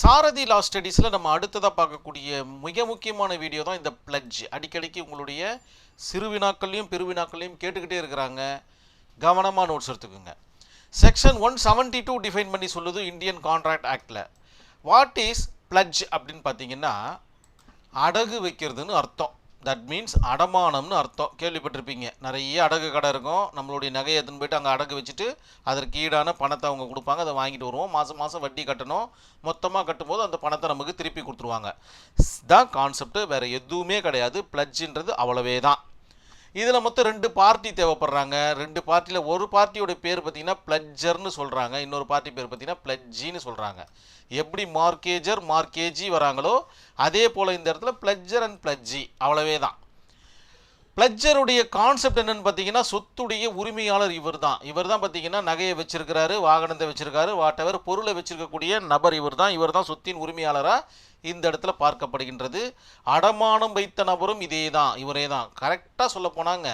சாரதி லா ஸ்டடீஸில் நம்ம அடுத்ததாக பார்க்கக்கூடிய மிக முக்கியமான வீடியோ தான் இந்த பிளட்ஜ் அடிக்கடிக்கு உங்களுடைய சிறுவினாக்கள்லையும் பெருவினாக்கள்லையும் கேட்டுக்கிட்டே இருக்கிறாங்க. கவனமாக நோட்ஸ் எடுத்துக்கோங்க. Section one seventy two define பண்ணி சொல்லுது இந்தியன் கான்ட்ராக்ட் ஆக்டில் வாட் இஸ் பிளட்ஜ் அப்படின்னு பார்த்தீங்கன்னா அடகு வைக்கிறதுன்னு அர்த்தம். தட் மீன்ஸ் அடமானம்னு அர்த்தம். கேள்விப்பட்டிருப்பீங்க. நிறைய அடகு கடை இருக்கும். நம்மளுடைய நகையை எடுத்துன்னு போயிட்டு அங்கே அடகு வச்சுட்டு அதற்கு ஈடான பணத்தை அவங்க கொடுப்பாங்க. அதை வாங்கிட்டு வருவோம். மாதம் மாதம் வட்டி கட்டணும். மொத்தமாக கட்டும்போது அந்த பணத்தை நமக்கு திருப்பி கொடுத்துருவாங்க. தான் கான்செப்ட் வேறு எதுவுமே கிடையாது. பிளட்ஜின்றது அவ்வளவே தான் இதில் மொத்தம் ரெண்டு பார்ட்டி தேவைப்படுறாங்க. ரெண்டு பார்ட்டியில் ஒரு பார்ட்டியோட பேர் பார்த்தீங்கன்னா பிளட்ஜர்னு சொல்கிறாங்க இன்னொரு பார்ட்டி பேர் பார்த்தீங்கன்னா பிளட்ஜின்னு சொல்கிறாங்க எப்படி மார்க்கேஜர் மார்க்கேஜி வராங்களோ அதே போல் இந்த இடத்துல பிளட்ஜர் அண்ட் பிளட்ஜி. அவ்வளவே தான் பிளட்ஜருடைய கான்செப்ட் என்னன்னு பார்த்தீங்கன்னா சொத்துடைய உரிமையாளர் இவர் தான் இவர் தான் பார்த்தீங்கன்னா நகையை வச்சிருக்கிறாரு வாகனத்தை வச்சிருக்காரு வாட்டவர் பொருளை வச்சிருக்கக்கூடிய நபர் இவர் தான் இவர் தான் சொத்தின் உரிமையாளராக இந்த இடத்துல பார்க்கப்படுகின்றது. அடமானம் வைத்த நபரும் இதே தான் இவரே தான் கரெக்டாக சொல்ல போனாங்க.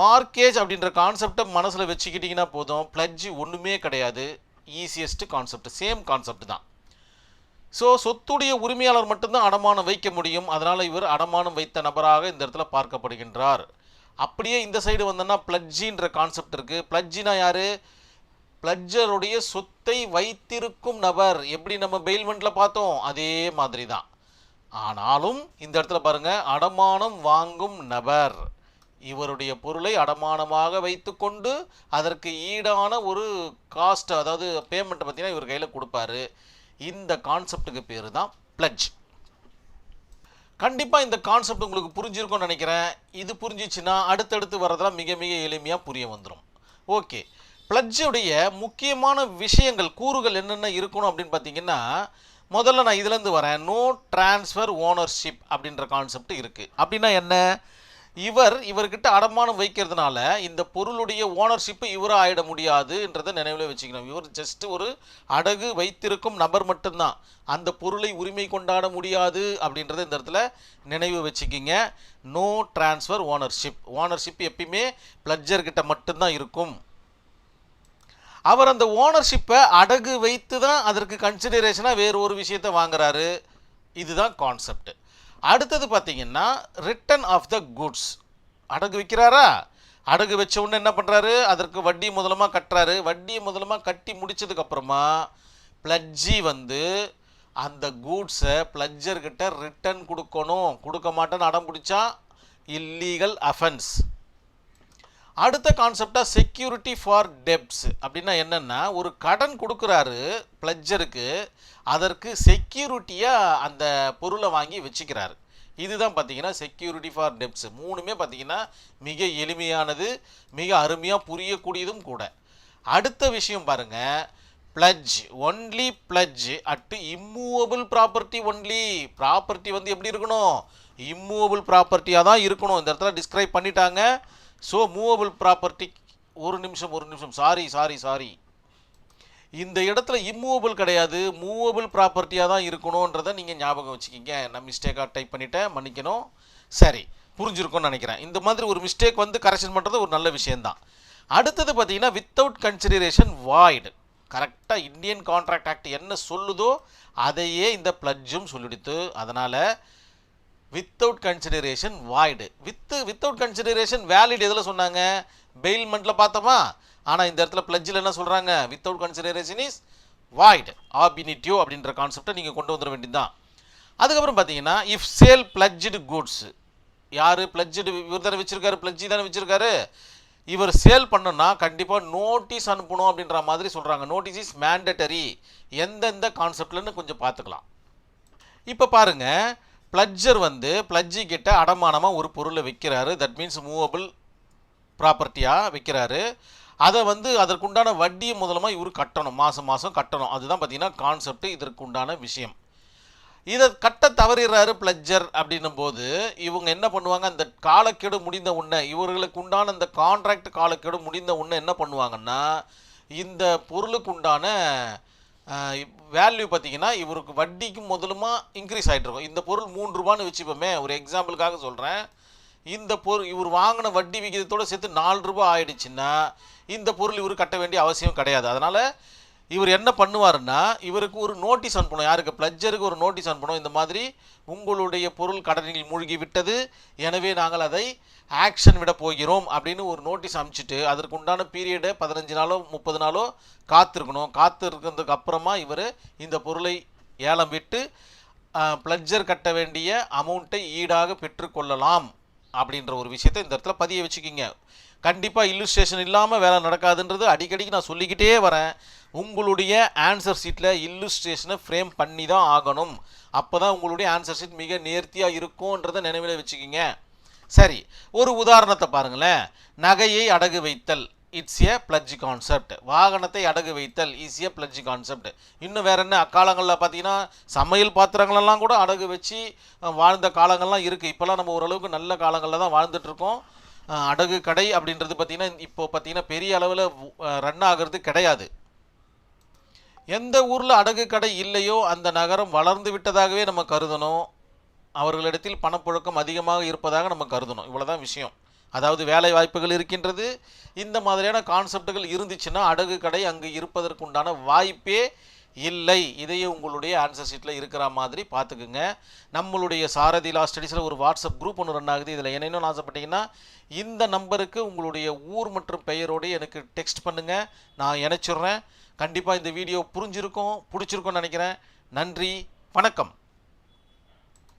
மார்க்கேஜ் அப்படின்ற கான்செப்டை மனசில் வச்சுக்கிட்டிங்கன்னா போதும். பிளட்ஜ் ஒன்றுமே கிடையாது. ஈஸியஸ்ட்டு கான்செப்ட் சேம் கான்செப்ட் தான். ஸோ சொத்துடைய உரிமையாளர் மட்டும்தான் அடமானம் வைக்க முடியும். அதனால் இவர் அடமானம் வைத்த நபராக இந்த இடத்துல பார்க்கப்படுகின்றார். அப்படியே இந்த சைடு வந்தோன்னா பிளட்ஜின்ற கான்செப்ட் இருக்குது பிளட்ஜினா யார்? பிளட்ஜருடைய சொத்தை வைத்திருக்கும் நபர். எப்படி நம்ம பெயில்மெண்ட்டில் பார்த்தோம்? அதே மாதிரி தான் ஆனாலும் இந்த இடத்துல பாருங்கள் அடமானம் வாங்கும் நபர். இவருடைய பொருளை அடமானமாக வைத்துக்கொண்டு அதற்கு ஈடான ஒரு காஸ்ட் அதாவது பேமெண்ட்டை பார்த்தீங்கன்னா இவர் கையில் கொடுப்பாரு. இந்த கான்செப்ட்டுக்கு பேர் தான் பிளட்ஜ் கண்டிப்பாக இந்த கான்செப்ட் உங்களுக்கு புரிஞ்சிருக்கும்னு நினைக்கிறேன். இது புரிஞ்சிச்சுன்னா அடுத்தடுத்து வரதெல்லாம் மிக மிக எளிமையாக புரிய வந்துடும் ஓகே பிளட்ஜுடைய முக்கியமான விஷயங்கள் கூறுகள் என்னென்ன இருக்கணும் அப்படின்னு பார்த்தீங்கன்னா முதல்ல நான் இதுலேருந்து வரேன். நோ டிரான்ஸ்ஃபர் ஓனர்ஷிப் அப்படின்ற கான்செப்ட் இருக்குது அப்படின்னா என்ன? இவர் இவர்கிட்ட அடமானம் வைக்கிறதுனால இந்த பொருளுடைய ஓனர்ஷிப்பு இவராக ஆகிட முடியாதுன்றதை நினைவில் வச்சுக்கணும். இவர் ஜஸ்ட் ஒரு அடகு வைத்திருக்கும் நபர் மட்டும்தான். அந்த பொருளை உரிமை கொண்டாட முடியாது அப்படின்றத இந்த இடத்துல நினைவு வச்சுக்கிங்க. நோ டிரான்ஸ்ஃபர் ஓனர்ஷிப் ஓனர்ஷிப் எப்பயுமே பிளட்ஜர்கிட்ட மட்டும்தான் இருக்கும். அவர் அந்த ஓனர்ஷிப்பை அடகு வைத்து தான் அதற்கு கன்சிடரேஷனாக வேறு ஒரு விஷயத்தை வாங்குறாரு. இதுதான் கான்செப்ட் அடுத்தது பார்த்தீங்கன்னா ரிட்டன் ஆஃப் த குட்ஸ் அடகு வைக்கிறாரா? அடகு வச்ச உடனே என்ன பண்ணுறாரு அதற்கு வட்டி முதலமாக கட்டுறாரு. வட்டி முதலமாக கட்டி முடிச்சதுக்கப்புறமா பிளட்ஜி வந்து அந்த கூட்ஸை பிளட்ஜர்கிட்ட ரிட்டன் கொடுக்கணும். கொடுக்க மாட்டேன்னு அடம் பிடிச்சா இல்லீகல் அஃபென்ஸ் அடுத்த கான்செப்டாக செக்யூரிட்டி ஃபார் டெப்ஸ் அப்படின்னா என்னென்னா ஒரு கடன் கொடுக்குறாரு பிளஜருக்கு அதற்கு செக்யூரிட்டியாக அந்த பொருளை வாங்கி வச்சுக்கிறாரு. இதுதான் பார்த்தீங்கன்னா செக்யூரிட்டி ஃபார் டெப்ஸ் மூணுமே பார்த்தீங்கன்னா மிக எளிமையானது மிக அருமையாக புரியக்கூடியதும் கூட. அடுத்த விஷயம் பாருங்கள் pledge only pledge at immovable property only property வந்து எப்படி இருக்கணும்? இம்மூவபிள் ப்ராப்பர்ட்டியாக தான் இருக்கணும். இந்த இடத்துல டிஸ்கிரைப் பண்ணிட்டாங்க. ஸோ மூவபிள் ப்ராப்பர்ட்டி ஒரு நிமிஷம் ஒரு நிமிஷம். சாரி சாரி சாரி இந்த இடத்துல இம்மூவபிள் கிடையாது. மூவபிள் ப்ராப்பர்ட்டியாக தான் இருக்கணுன்றதை நீங்கள் ஞாபகம் வச்சுக்கிங்க. நான் மிஸ்டேக்காக டைப் பண்ணிட்டேன் மன்னிக்கணும். சரி புரிஞ்சிருக்கும்னு நினைக்கிறேன். இந்த மாதிரி ஒரு மிஸ்டேக் வந்து கரெக்ஷன் பண்ணுறது ஒரு நல்ல விஷயந்தான் அடுத்தது பார்த்தீங்கன்னா வித்தவுட் கன்சிடரேஷன் வாய்டு கரெக்டாக இந்தியன் கான்ட்ராக்ட் ஆக்ட் என்ன சொல்லுதோ அதையே இந்த பிளட்ஜும் சொல்லிடுத்து. அதனால் without consideration void with without consideration valid எதில் சொன்னாங்க? பெயில்மெண்ட்டில் பார்த்தோமா? ஆனால் இந்த இடத்துல பிளட்ஜில் என்ன சொல்கிறாங்க without consideration is void ab initio அப்படின்ற கான்செப்டை நீங்கள் கொண்டு வந்துட வேண்டியதுதான். அதுக்கப்புறம் பார்த்தீங்கன்னா இஃப் சேல் பிளட்ஜ்டு குட்ஸ் யார் பிளட்ஜ்டு இவர் தானே வச்சுருக்காரு பிளட்ஜி தானே வச்சுருக்காரு. இவர் சேல் பண்ணுன்னா கண்டிப்பாக நோட்டீஸ் அனுப்பணும் அப்படின்ற மாதிரி சொல்கிறாங்க நோட்டீஸ் இஸ் மேண்டட்டரி எந்தெந்த கான்செப்ட்லன்னு கொஞ்சம் பார்த்துக்கலாம். இப்போ பாருங்கள் பிளட்ஜர் வந்து பிளட்ஜி கிட்ட அடமானமாக ஒரு பொருளை விற்கிறாரு தட் மீன்ஸ் மூவபிள் ப்ராப்பர்ட்டியாக விற்கிறாரு அதை வந்து அதற்குண்டான வட்டியை முதலமாக இவர் கட்டணும். மாதம் மாதம் கட்டணும். அதுதான் பார்த்தீங்கன்னா கான்செப்ட் இதற்குண்டான விஷயம். இதை கட்ட தவறிடுறாரு பிளட்ஜர் அப்படின்னும் போது இவங்க என்ன பண்ணுவாங்க? அந்த காலக்கெடு முடிந்த உடனே இவர்களுக்கு உண்டான அந்த கான்ட்ராக்ட் காலக்கெடு முடிந்த உடனே என்ன பண்ணுவாங்கன்னா இந்த பொருளுக்கு உண்டான வேல்யூ பார்த்தீங்கன்னா இவருக்கு வட்டிக்கு முதலுமா இன்க்ரீஸ் ஆகிட்டு இருக்கும் இந்த பொருள் மூன்று ரூபான்னு வச்சுப்போமே ஒரு எக்ஸாம்பிளுக்காக சொல்கிறேன் இந்த பொருள் இவர் வாங்கின வட்டி விகிதத்தோடு சேர்த்து நாலு ரூபா ஆயிடுச்சுன்னா இந்த பொருள் இவர் கட்ட வேண்டிய அவசியம் கிடையாது. அதனால் இவர் என்ன பண்ணுவாருன்னா இவருக்கு ஒரு நோட்டீஸ் அனுப்பணும். யாருக்கு? பிளஜருக்கு ஒரு நோட்டீஸ் அனுப்பணும். இந்த மாதிரி உங்களுடைய பொருள் கடனில் மூழ்கி விட்டது எனவே நாங்கள் அதை ஆக்ஷன் விட போகிறோம் அப்படின்னு ஒரு நோட்டீஸ் அனுப்பிச்சிட்டு அதற்கு உண்டான பீரியடை பதினஞ்சு நாளோ முப்பது நாளோ காத்திருக்கணும். காத்திருக்கிறதுக்கு அப்புறமா இவர் இந்த பொருளை ஏலம் விட்டு பிளஜர் கட்ட வேண்டிய அமௌண்ட்டை ஈடாக பெற்றுக்கொள்ளலாம் அப்படின்ற ஒரு விஷயத்தை இந்த இடத்துல பதிய வச்சுக்கிங்க. கண்டிப்பாக இல்லுஸ்ட்ரேஷன் இல்லாமல் வேலை நடக்காதுன்றது அடிக்கடிக்கு நான் சொல்லிக்கிட்டே வரேன். உங்களுடைய ஆன்சர் ஷீட்டில் இல்லுஸ்ட்ரேஷனை ஃப்ரேம் பண்ணி தான் ஆகணும். அப்போ தான் உங்களுடைய ஆன்சர் ஷீட் மிக நேர்த்தியாக இருக்கும்ன்றதை நினைவில் வச்சுக்கிங்க. சரி ஒரு உதாரணத்தை பாருங்களேன். நகையை அடகு வைத்தல். இட்ஸ் ஏ பிளட்ஜ் கான்செப்ட் வாகனத்தை அடகு வைத்தல் இஸ் ஏ பிளட்ஜ் கான்செப்ட் இன்னும் வேற என்ன? அக்காலங்களில் பார்த்தீங்கன்னா சமையல் பாத்திரங்களெல்லாம் கூட அடகு வச்சு வாழ்ந்த காலங்கள்லாம் இருக்குது இப்போல்லாம் நம்ம ஓரளவுக்கு நல்ல காலங்களில் தான் வாழ்ந்துட்டுருக்கோம். அடகு கடை அப்படின்றது பார்த்திங்கன்னா இப்போ பார்த்தீங்கன்னா பெரிய அளவில் ரன் ஆகிறது கிடையாது. எந்த ஊரில் அடகு கடை இல்லையோ அந்த நகரம் வளர்ந்து விட்டதாகவே நம்ம கருதணும். அவர்களிடத்தில் பணப்புழக்கம் அதிகமாக இருப்பதாக நம்ம கருதணும். இவ்வளோதான் விஷயம். அதாவது வேலை வாய்ப்புகள் இருக்கின்றது. இந்த மாதிரியான கான்செப்டுகள் இருந்துச்சுன்னா அடகு கடை அங்கு இருப்பதற்குண்டான வாய்ப்பே இல்லை. இதையே உங்களுடைய ஆன்சர் ஷீட்டில் இருக்கிற மாதிரி பார்த்துக்குங்க. நம்மளுடைய சாரதி லா ஸ்டடீஸில் ஒரு வாட்ஸ்அப் குரூப் ஒன்று ரன் ஆகுது. இதில் என்னென்னு ஆசைப்பட்டீங்கன்னா இந்த நம்பருக்கு உங்களுடைய ஊர் மற்றும் பெயரோடு எனக்கு டெக்ஸ்ட் பண்ணுங்கள் நான் இணைச்சிட்றேன். கண்டிப்பாக இந்த வீடியோ புரிஞ்சிருக்கும் பிடிச்சிருக்கும்னு நினைக்கிறேன். நன்றி வணக்கம்.